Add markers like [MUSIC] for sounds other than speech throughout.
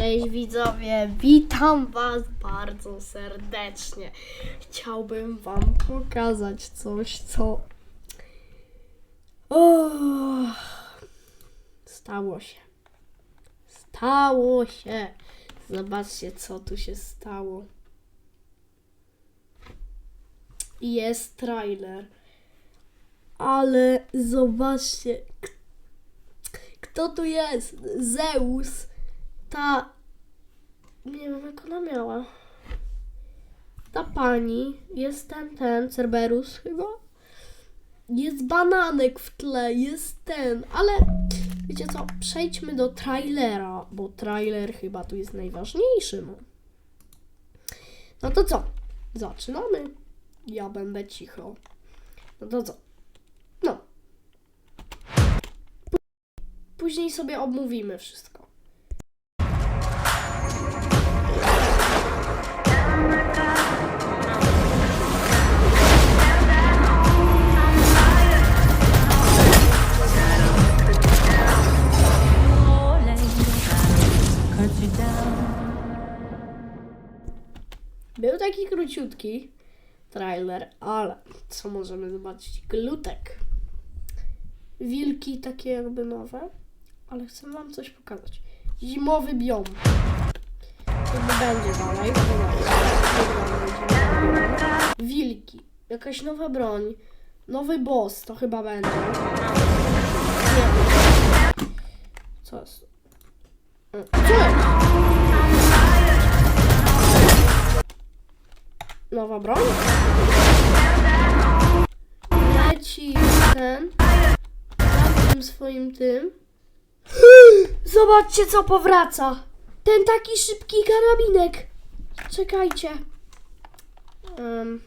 Cześć widzowie, witam was bardzo serdecznie. Chciałbym wam pokazać coś, co o, stało się. Stało się. Zobaczcie, co tu się stało. Jest trailer. Ale zobaczcie, kto tu jest? Zeus. Ta. Nie wiem, jak ona miała. Ta pani. Jest ten, ten, Cerberus chyba. Jest bananek w tle, jest ten, ale wiecie co? Przejdźmy do trailera, bo trailer chyba tu jest najważniejszym. No to co? Zaczynamy. Ja będę cicho. No to co? No. Później sobie omówimy wszystko. Króciutki trailer, ale co możemy zobaczyć? Glutek. Wilki takie jakby nowe, ale chcę wam coś pokazać. Zimowy biom. Jakby będzie dalej. Wilki. Jakaś nowa broń. Nowy boss to chyba będzie. Co jest? Co jest? Nowa broń? Leci ten. Tym swoim tym. Zobaczcie, co powraca. Ten taki szybki karabinek. Czekajcie. Em.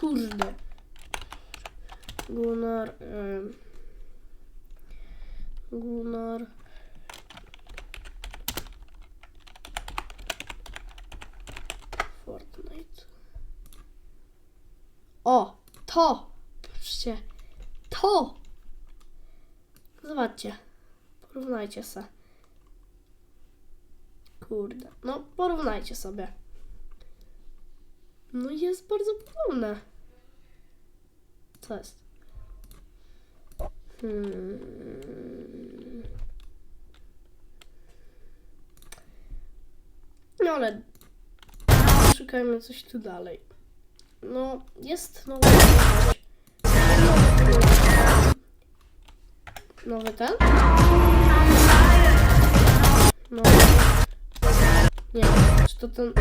Kurde. Gunnar. em. Gunnar. Fortnite. O, to! Patrzcie, to! Zobaczcie. Porównajcie se. Kurde. No, porównajcie sobie. No jest bardzo podobne. Co jest? Hmm. No ale Szukajmy coś tu dalej. No, jest nowy. Nowy ten? No. Nie, czy to ten.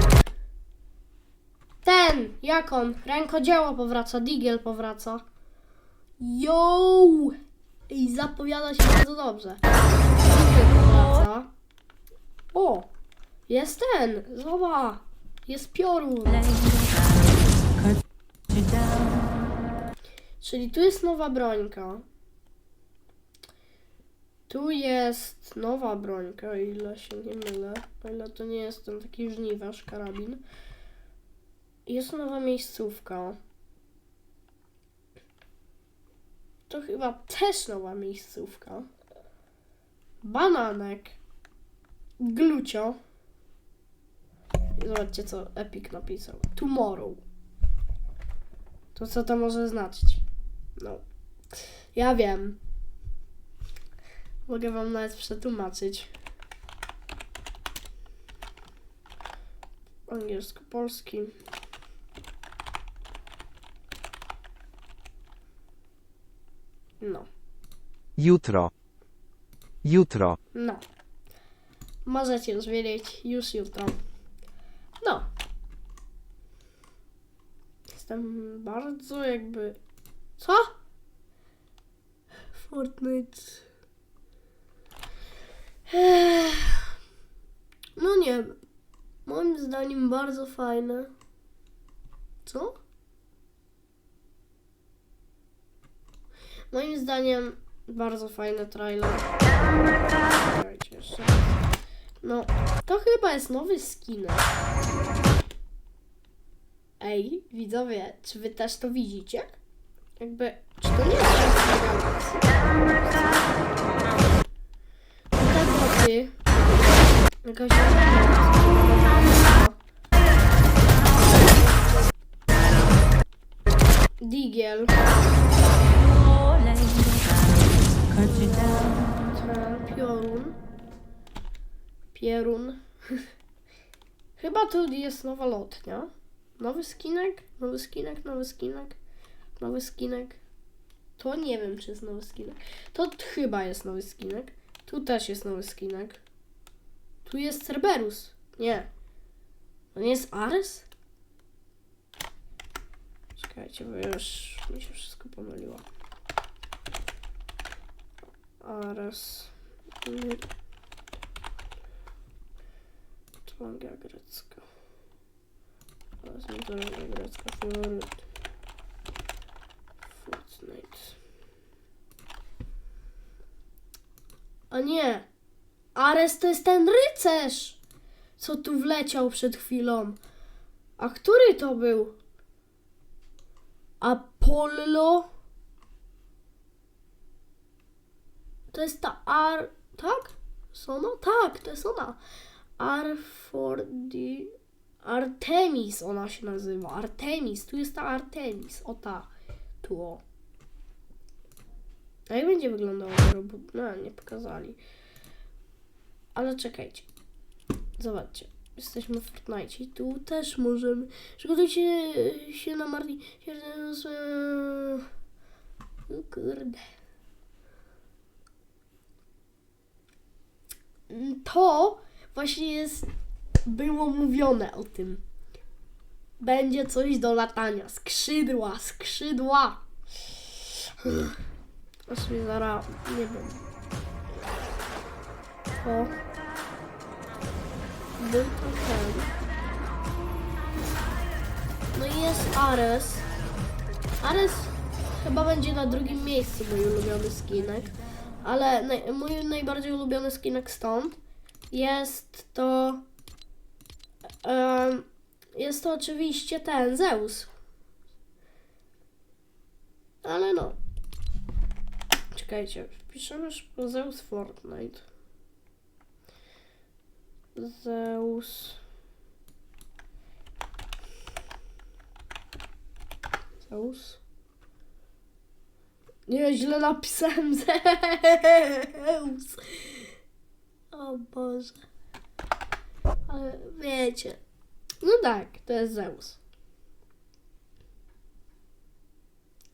Ten! Jak on? Rękodzieło powraca, Digiel powraca. Yo! I zapowiada się bardzo dobrze. Powraca. O! Jest ten! Zobacz! Jest piorun! Czyli tu jest nowa brońka. Tu jest nowa brońka, o ile się nie mylę. O ile to nie jest ten taki żniwarz, karabin. Jest nowa miejscówka. To chyba też nowa miejscówka. Bananek. Glucio. I Zobaczcie, co Epic napisał. Tomorrow. To co to może znaczyć? No. Ja wiem. Mogę wam nawet przetłumaczyć. Angielsko-polski. No. Jutro. Jutro. No. Możecie już wiedzieć już jutro. No. Jestem bardzo jakby. Co? Fortnite. No nie wiem. Moim zdaniem bardzo fajne. Co? Moim zdaniem bardzo fajny trailer. No, to chyba jest nowy skin. Ej, widzowie, czy wy też to widzicie? Jakby, czy to nie jest Te boty. Jakaś... Digiel. Piorun. Pierun. [LAUGHS] Chyba to jest nowa lotnia. Nowy skinek, nowy skinek, nowy skinek nowy skinek. To nie wiem, czy jest nowy skinek. To chyba jest nowy skinek. Tu też jest nowy skinek. Tu jest Cerberus. Nie. To nie jest Ares? Czekajcie, bo już mi się wszystko pomyliło. Ares. Nie. Tłanga grecka. Ares mitologia grecka. Fioryt. A nie! Ares to jest ten rycerz! Co tu wleciał przed chwilą. A który to był? Apollo? To jest ta Ar... Tak? Sona? Tak, to jest ona. Arfordi... Artemis ona się nazywa. Artemis. Tu jest ta Artemis. O ta. Tu o. A jak będzie wyglądała robot? No, nie pokazali. Ale czekajcie. Zobaczcie. Jesteśmy w Fortnite. i Tu też możemy. Przygotujcie się na Marni. O kurde. to właśnie jest, było mówione o tym. Będzie coś do latania. Skrzydła, skrzydła. Aż mi zaraz, nie wiem. O. Był to ten. No i jest Ares. Ares chyba będzie na drugim miejscu mój ulubiony skinek. Ale naj, mój najbardziej ulubiony skinek stąd jest to. em, jest to oczywiście ten Zeus. Ale no. Czekajcie, wpiszemy Zeus Fortnite. Zeus. Zeus. Nie, źle napisałem [LAUGHS] Zeus. O Boże. Ale wiecie. No tak, to jest Zeus.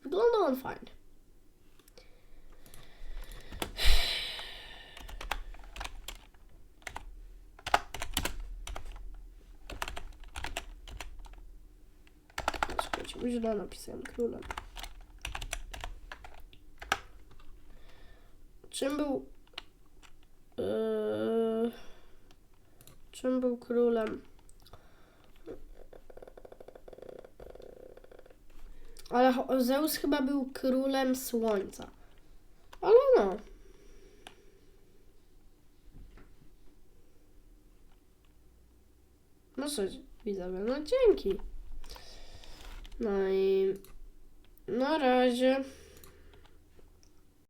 Wygląda on fajnie. Czekajcie, bo źle napisałem królem. Czym był... Yy, czym był królem? Ale Zeus chyba był królem słońca. Ale no. No co, widzowie, no dzięki. No na razie.